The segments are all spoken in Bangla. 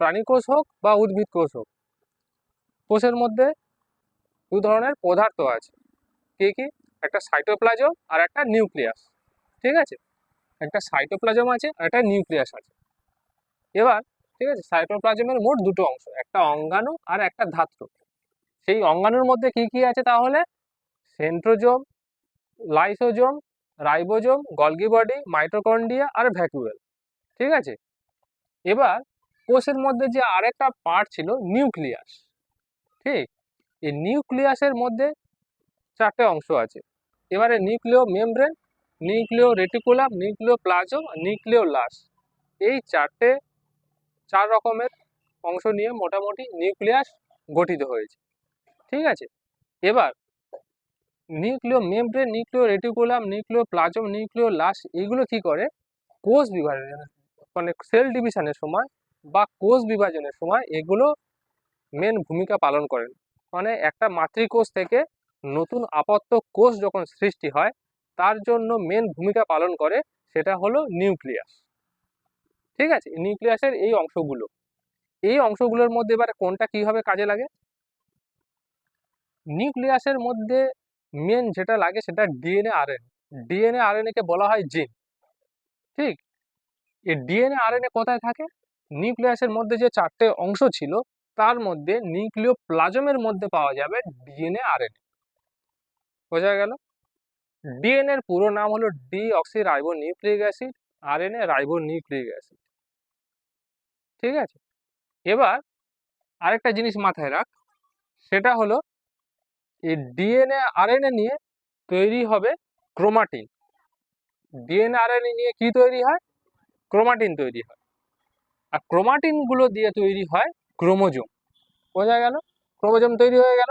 প্রাণী কোষ হোক বা উদ্ভিদ কোষ হোক, কোষের মধ্যে দু ধরনের পদার্থ আছে। কি কি? একটা সাইটোপ্লাজম আর একটা নিউক্লিয়াস ঠিক আছে? একটা সাইটোপ্লাজম আছে আর একটা নিউক্লিয়াস আছে। এবার, ঠিক আছে সাইটোপ্লাজমের মোট দুটো অংশ, একটা অঙ্গাণু আর একটা ধাত্র। সেই অঙ্গাণুর মধ্যে কি কি আছে তাহলে? Centrosome, lysosome, ribosome, Golgi body, mitochondria আর ভ্যাকুয়েল, ঠিক আছে? এবার কোষের মধ্যে যে আরেকটা পার্ট ছিল নিউক্লিয়াস। ঠিক? এই নিউক্লিয়াসের মধ্যে চারটে অংশ আছে। এবারে নিউক্লিয় মেমব্রেন, নিউক্লিয় রেটিকুলাম নিউক্লিয় প্লাজম নিউক্লিয় লাস এই চারটে, চার রকমের অংশ নিয়ে মোটামুটি নিউক্লিয়াস গঠিত হয়েছে। ঠিক আছে? এবার নিউক্লিয় মেমব্রেন, নিউক্লিয় রেটিকুলাম নিউক্লিয় প্লাজম নিউক্লিয় লাস এগুলো কি করে? কোষ বিভাজন মানে সেল ডিভিশনের সময় বা কোষ বিভাজনের সময় এগুলো মেন ভূমিকা পালন করেন। মানে একটা মাতৃকোষ থেকে নতুন আপত্ত কোষ যখন সৃষ্টি হয়, তার জন্য মেন ভূমিকা পালন করে সেটা হলো নিউক্লিয়াস। ঠিক আছে? নিউক্লিয়াসের এই অংশগুলো। এই অংশগুলোর মধ্যে এবার কোনটা কীভাবে কাজে লাগে? নিউক্লিয়াসের মধ্যে মেন যেটা লাগে সেটা ডিএনএ আরএনএ ডিএনএ আরএনএ কে বলা হয় জিন ঠিক? এই ডিএনএ আরএনএ কোথায় থাকে? নিউক্লিয়াসের মধ্যে যে চারটে অংশ ছিল তার মধ্যে নিউক্লিয় প্লাজমের মধ্যে পাওয়া যাবে ডিএনএ আরএনএ। বোঝা গেল? ডিএনএ এর পুরো নাম হলো deoxyribonucleic acid RNA ribonucleic acid. ঠিক আছে? এবার আরেকটা জিনিস মাথায় রাখ সেটা হলো এই ডিএনএ আরএনএ নিয়ে তৈরি হবে ক্রোমাটিন। ডিএনএ আরএনএ নিয়ে কি তৈরি হয়? ক্রোমাটিন তৈরি হয়। আর ক্রোমাটিনগুলো দিয়ে তৈরি হয় ক্রোমোজোম। বোঝা গেল? ক্রোমোজোম তৈরি হয়ে গেল।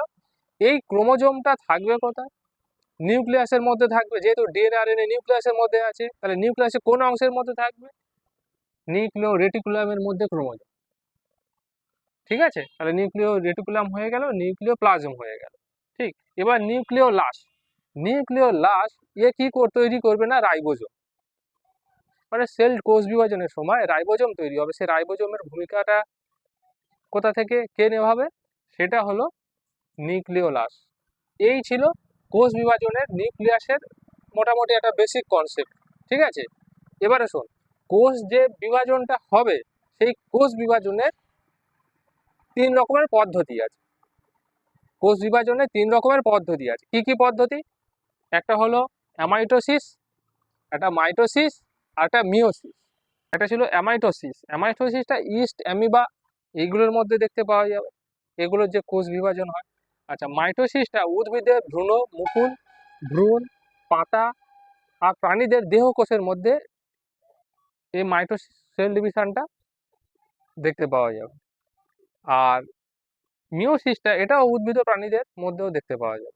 এই ক্রোমোজোমটা থাকবে কোথায়? নিউক্লিয়াসের মধ্যে থাকবে। যেহেতু ডিএনএ আরএনএ নিউক্লিয়াসের মধ্যে আছে, তাহলে নিউক্লিয়াসের কোন অংশের মধ্যে থাকবে? নিউক্লিয় রেটিকুলামের মধ্যে ক্রোমোজোম। ঠিক আছে? তাহলে নিউক্লিয় রেটিকুলাম হয়ে গেল নিউক্লিয় প্লাজম হয়ে গেল। ঠিক? এবার নিউক্লিয় লাশ নিউক্লিয় লাশ এ কি তৈরি করবে না? রাইবোজোম। মানে সেল কোষ বিভাজনের সময় রাইবোজোম তৈরি হবে। সেই রাইবোজোমের ভূমিকাটা কোথা থেকে কে নেভাবে? সেটা হলো নিউক্লিওলাস। এই ছিল কোষ বিভাজনের নিউক্লিয়াসের মোটামুটি একটা বেসিক কনসেপ্ট ঠিক আছে? এবারে শোন, কোষ যে বিভাজনটা হবে, সেই কোষ বিভাজনের তিন রকমের পদ্ধতি আছে। কোষ বিভাজনের তিন রকমের পদ্ধতি আছে। কি কি পদ্ধতি? একটা হলো অ্যামাইটোসিস একটা মাইটোসিস আর একটা মিওসিস একটা ছিল অ্যামাইটোসিস। অ্যামাইটোসিসটা ইস্ট অ্যামিবা এইগুলোর মধ্যে দেখতে পাওয়া যাবে। এগুলোর যে কোষ বিভাজন হয়। আচ্ছা মাইটোসিসটা উদ্ভিদের ভ্রূণ, মুকুল, ভ্রূণ, পাতা আর প্রাণীদের দেহ কোষের মধ্যে এই মাইটোসিস সেল ডিভিশনটা দেখতে পাওয়া যাবে। আর মিওসিসটা এটাও উদ্ভিদ প্রাণীদের মধ্যেও দেখতে পাওয়া যাবে।